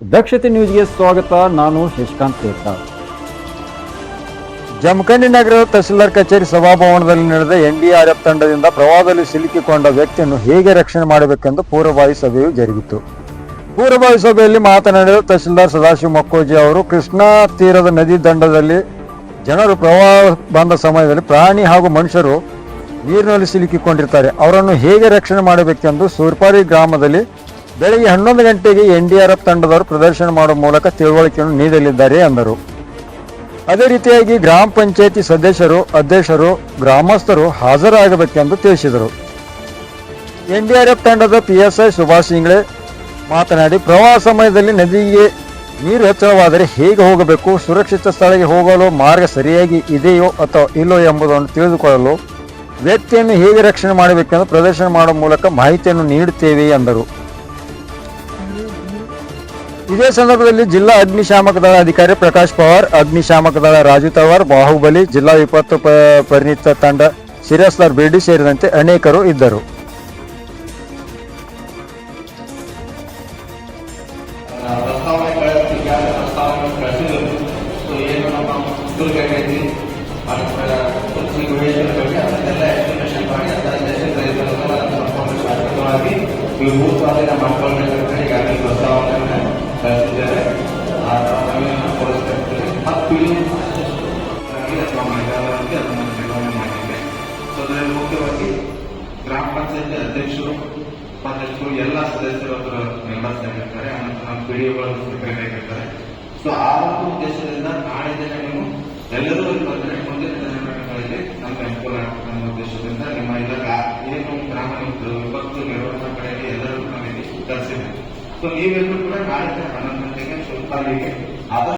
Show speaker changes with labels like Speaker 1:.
Speaker 1: ದಕ್ಷತೆ ನ್ಯೂಸ್ಗೆ ಸ್ವಾಗತ. ನಾನು ಶಶಿಕಾಂತ್ ತೀರ್ಥ
Speaker 2: ಜಮಖಂಡಿ ನಗರದ ತಹಸೀಲ್ದಾರ್ ಕಚೇರಿ ಸಭಾಭವನದಲ್ಲಿ ನಡೆದ ಎನ್ಡಿಆರ್ಎಫ್ ತಂಡದಿಂದ ಪ್ರವಾಹದಲ್ಲಿ ಸಿಲುಕಿಕೊಂಡ ವ್ಯಕ್ತಿಯನ್ನು ಹೇಗೆ ರಕ್ಷಣೆ ಮಾಡಬೇಕೆಂದು ಪೂರ್ವಭಾವಿ ಸಭೆಯು ಜರುಗಿತು. ಪೂರ್ವಭಾವಿ ಸಭೆಯಲ್ಲಿ ಮಾತನಾಡಿದ ತಹಸೀಲ್ದಾರ್ ಸದಾಶಿವ ಮಕ್ಕೋಜಿ ಅವರು, ಕೃಷ್ಣಾ ತೀರದ ನದಿ ದಂಡದಲ್ಲಿ ಜನರು ಪ್ರವಾಹ ಬಂದ ಸಮಯದಲ್ಲಿ ಪ್ರಾಣಿ ಹಾಗೂ ಮನುಷ್ಯರು ನೀರಿನಲ್ಲಿ ಸಿಲುಕಿಕೊಂಡಿರ್ತಾರೆ. ಅವರನ್ನು ಹೇಗೆ ರಕ್ಷಣೆ ಮಾಡಬೇಕೆಂದು ಸೂರ್ಪಾರಿ ಗ್ರಾಮದಲ್ಲಿ ಬೆಳಗ್ಗೆ ಹನ್ನೊಂದು ಗಂಟೆಗೆ ಎನ್ಡಿಆರ್ಎಫ್ ತಂಡದವರು ಪ್ರದರ್ಶನ ಮಾಡುವ ಮೂಲಕ ತಿಳುವಳಿಕೆಯನ್ನು ನೀಡಲಿದ್ದಾರೆ ಎಂದರು. ಅದೇ ರೀತಿಯಾಗಿ ಗ್ರಾಮ ಪಂಚಾಯಿತಿ ಸದಸ್ಯರು, ಅಧ್ಯಕ್ಷರು, ಗ್ರಾಮಸ್ಥರು ಹಾಜರಾಗಬೇಕೆಂದು ತಿಳಿಸಿದರು. ಎನ್ಡಿಆರ್ಎಫ್ ತಂಡದ ಪಿಎಸ್ಐ ಸುಭಾಷ್ ಇಂಗ್ಳೆ ಮಾತನಾಡಿ ಪ್ರವಾಹ ಸಮಯದಲ್ಲಿ ನದಿಗೆ ನೀರು ಹೆಚ್ಚಳವಾದರೆ ಹೇಗೆ ಹೋಗಬೇಕು, ಸುರಕ್ಷಿತ ಸ್ಥಳಕ್ಕೆ ಹೋಗಲು ಮಾರ್ಗ ಸರಿಯಾಗಿ ಇದೆಯೋ ಅಥವಾ ಇಲ್ಲೋ ಎಂಬುದನ್ನು ತಿಳಿದುಕೊಳ್ಳಲು ವ್ಯಕ್ತಿಯನ್ನು ಹೇಗೆ ರಕ್ಷಣೆ ಮಾಡಬೇಕೆಂದು ಪ್ರದರ್ಶನ ಮಾಡುವ ಮೂಲಕ ಮಾಹಿತಿಯನ್ನು ನೀಡುತ್ತೇವೆ ಎಂದರು. ಇದೇ ಸಂದರ್ಭದಲ್ಲಿ ಜಿಲ್ಲಾ ಅಗ್ನಿಶಾಮಕ ದಳ ಅಧಿಕಾರಿ ಪ್ರಕಾಶ್ ಪವಾರ್ ಅಗ್ನಿಶಾಮಕ ದಳ ರಾಜು ತವಾರ್, ಬಾಹುಬಲಿ, ಜಿಲ್ಲಾ ವಿಪತ್ತು ಪರಿಣಿತ ತಂಡ ಸಿರಸ್ಲಾರ್ ಬೇಡಿ ಸೇರಿದಂತೆ ಅನೇಕರು ಇದ್ದರು.
Speaker 3: ಏನು ನಮ್ಮ ಅದರಲ್ಲಿ ಮುಖ್ಯವಾಗಿ ಗ್ರಾಮ ಪಂಚಾಯತಿ ಅಧ್ಯಕ್ಷರು, ಉಪಾಧ್ಯಕ್ಷರು, ಎಲ್ಲ ಸದಸ್ಯರು ಅದರ ಮೆಂಬರ್ಸ್ ಆಗಿರ್ತಾರೆ ನಮ್ಮ ಪಿಡಿಒಗಳು ಸೆಕ್ರೆಟರಿ ಆಗಿರ್ತಾರೆ. ಸೊ ಆ ಒಂದು ಉದ್ದೇಶದಿಂದ ನಾಳೆ ದಿನ ನೀವು ಎಲ್ಲರೂ ಬಂದರೆ ಮುಂದಿನ ದಿನಗಳಲ್ಲಿ ನಮ್ಗೆ ಅನುಕೂಲ ನಮ್ಮ ಉದ್ದೇಶದಿಂದ ನಿಮ್ಮ ಇಲ್ಲ ಏನು ಗ್ರಾಮ ವಿಪತ್ತು ನಿರ್ವಹಣಾ ಕಡೆಗೆ ಎಲ್ಲರೂ ನಾವಿಲ್ಲಿ ಕಳಿಸಿದ್ದೇವೆ ಸೊ ನೀವೆಲ್ಲರೂ ಕೂಡ ನಾಳೆ ಹನ್ನೊಂದು ಗಂಟೆಗೆ ಸ್ವಲ್ಪ ಅದ